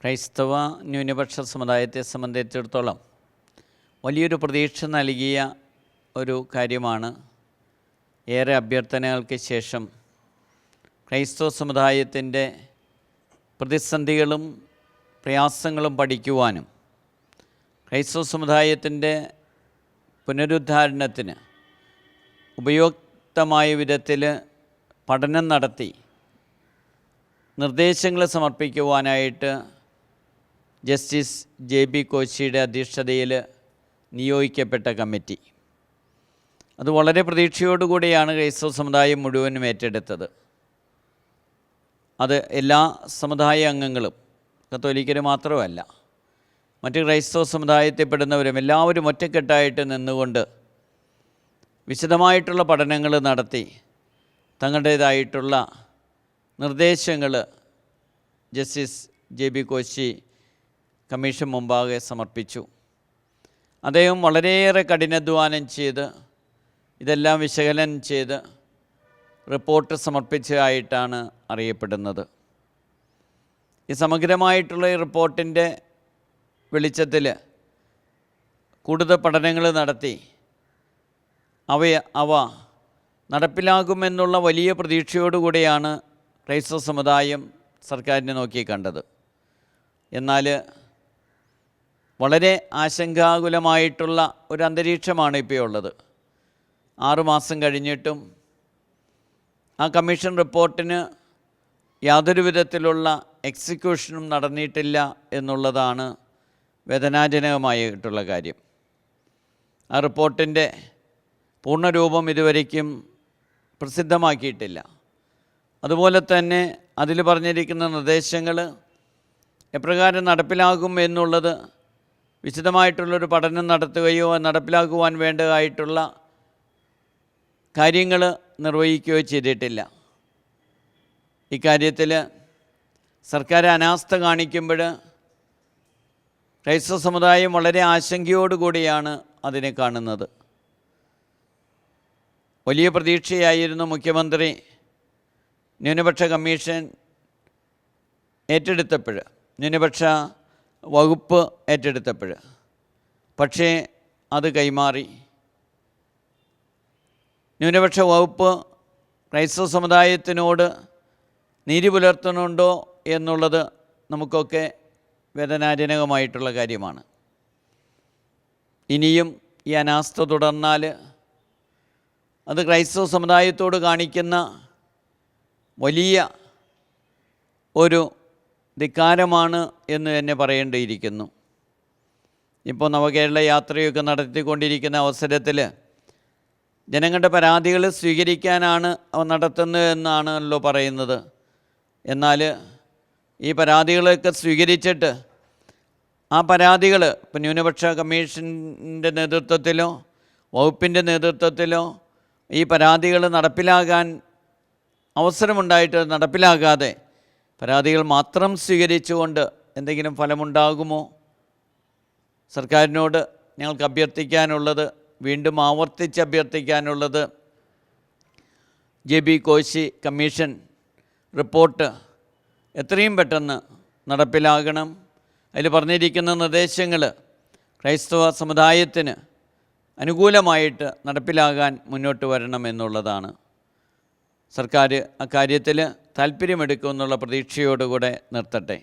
ക്രൈസ്തവ ന്യൂനപക്ഷ സമുദായത്തെ സംബന്ധിച്ചിടത്തോളം വലിയൊരു പ്രതീക്ഷ നൽകിയ ഒരു കാര്യമാണ് ഏറെ അഭ്യർത്ഥനകൾക്ക് ശേഷം ക്രൈസ്തവ സമുദായത്തിന്റെ പ്രതിസന്ധികളും പ്രയാസങ്ങളും പഠിക്കുവാനും ക്രൈസ്തവ സമുദായത്തിന്റെ പുനരുദ്ധാരണത്തിന് ഉപയുക്തമായ വിധത്തിൽ പഠനം നടത്തി നിർദ്ദേശങ്ങൾ സമർപ്പിക്കുവാനായിട്ട് ജസ്റ്റിസ് ജെ ബി കോശിയുടെ അധ്യക്ഷതയിൽ നിയോഗിക്കപ്പെട്ട കമ്മിറ്റി. അത് വളരെ പ്രതീക്ഷയോടുകൂടിയാണ് ക്രൈസ്തവ സമുദായം മുഴുവനും ഏറ്റെടുത്തത്. അത് എല്ലാ സമുദായ അംഗങ്ങളും കത്തോലിക്കർ മാത്രമല്ല മറ്റ് ക്രൈസ്തവ സമുദായത്തിൽപ്പെടുന്നവരും എല്ലാവരും ഒറ്റക്കെട്ടായിട്ട് നിന്നുകൊണ്ട് വിശദമായിട്ടുള്ള പഠനങ്ങൾ നടത്തി തങ്ങളുടേതായിട്ടുള്ള നിർദ്ദേശങ്ങൾ justice J B Koshy commission മുമ്പാകെ സമർപ്പിച്ചു. അദ്ദേഹം വളരെയേറെ കഠിനാധ്വാനം ചെയ്ത് ഇതെല്ലാം വിശകലനം ചെയ്ത് റിപ്പോർട്ട് സമർപ്പിച്ചതായിട്ടാണ് അറിയപ്പെടുന്നത്. ഈ സമഗ്രമായിട്ടുള്ള ഈ റിപ്പോർട്ടിന്റെ വെളിച്ചത്തിൽ കൂടുതൽ പഠനങ്ങൾ നടത്തി. അവ അവ നടപ്പിലാകുമെന്നുള്ള വലിയ പ്രതീക്ഷയോടുകൂടിയാണ് ക്രൈസ്തവ സമുദായം സർക്കാരിനെ നോക്കി കണ്ടത്. എന്നാൽ വളരെ ആശങ്കാകുലമായിട്ടുള്ള ഒരു അന്തരീക്ഷമാണ് ഇപ്പോൾ ഉള്ളത്. ആറുമാസം കഴിഞ്ഞിട്ടും ആ കമ്മീഷൻ റിപ്പോർട്ടിന് യാതൊരു വിധത്തിലുള്ള എക്സിക്യൂഷനും നടന്നിട്ടില്ല എന്നുള്ളതാണ് വേദനാജനകമായിട്ടുള്ള കാര്യം. ആ റിപ്പോർട്ടിന്റെ പൂർണരൂപം ഇതുവരയ്ക്കും പ്രസിദ്ധമാക്കിയിട്ടില്ല. അതുപോലെ തന്നെ അതിൽ പറഞ്ഞിരിക്കുന്ന നിർദ്ദേശങ്ങൾ എപ്രകാരം നടപ്പിലാകും എന്നുള്ളത് വിശദമായിട്ടുള്ളൊരു പഠനം നടത്തുകയോ നടപ്പിലാക്കുവാൻ വേണ്ടതായിട്ടുള്ള കാര്യങ്ങൾ നിർവഹിക്കുകയോ ചെയ്തിട്ടില്ല. ഇക്കാര്യത്തിൽ സർക്കാർ അനാസ്ഥ കാണിക്കുമ്പോൾ ക്രൈസ്തവ സമുദായം വളരെ ആശങ്കയോടുകൂടിയാണ് അതിനെ കാണുന്നത്. വലിയ പ്രതീക്ഷയായിരുന്നു മുഖ്യമന്ത്രി ന്യൂനപക്ഷ കമ്മീഷൻ ഏറ്റെടുത്തപ്പോൾ. ന്യൂനപക്ഷ വകുപ്പ് ഏറ്റെടുത്തപ്പോൾ പക്ഷേ അത് കൈമാറി. ന്യൂനപക്ഷ വകുപ്പ് ക്രൈസ്തവ സമുദായത്തിനോട് നീതി പുലർത്തുന്നുണ്ടോ എന്നുള്ളത് നമുക്കൊക്കെ വേദനാജനകമായിട്ടുള്ള കാര്യമാണ്. ഇനിയും ഈ അനാസ്ഥ തുടർന്നാൽ അത് ക്രൈസ്തവ സമുദായത്തോട് കാണിക്കുന്ന വലിയ ഒരു ധിക്കാരമാണ് എന്ന് തന്നെ പറയേണ്ടിയിരിക്കുന്നു. ഇപ്പോൾ നവകേരള യാത്രയൊക്കെ നടത്തിക്കൊണ്ടിരിക്കുന്ന അവസരത്തിൽ ജനങ്ങളുടെ പരാതികൾ സ്വീകരിക്കാനാണ് നടത്തുന്നത് എന്നാണല്ലോ പറയുന്നത്. എന്നാൽ ഈ പരാതികളൊക്കെ സ്വീകരിച്ചിട്ട് ആ പരാതികൾ ഇപ്പം ന്യൂനപക്ഷ കമ്മീഷന്റെ നേതൃത്വത്തിലോ വകുപ്പിന്റെ നേതൃത്വത്തിലോ ഈ പരാതികൾ നടപ്പിലാകാൻ അവസരമുണ്ടായിട്ട് നടപ്പിലാകാതെ പരാതികൾ മാത്രം സ്വീകരിച്ചുകൊണ്ട് എന്തെങ്കിലും ഫലമുണ്ടാകുമോ? സർക്കാരിനോട് ഞങ്ങൾക്ക് അഭ്യർത്ഥിക്കാനുള്ളത് വീണ്ടും ആവർത്തിച്ച് അഭ്യർത്ഥിക്കാനുള്ളത് J B Koshy commission report എത്രയും പെട്ടെന്ന് നടപ്പിലാകണം. അതിൽ പറഞ്ഞിരിക്കുന്ന നിർദ്ദേശങ്ങൾ ക്രൈസ്തവ സമുദായത്തിന് അനുകൂലമായിട്ട് നടപ്പിലാകാൻ മുന്നോട്ട് വരണം എന്നുള്ളതാണ് സർക്കാർ അക്കാര്യത്തിൽ താല്പര്യമെടുക്കുമെന്നുള്ള പ്രതീക്ഷയോടുകൂടെ നിർത്തട്ടെ.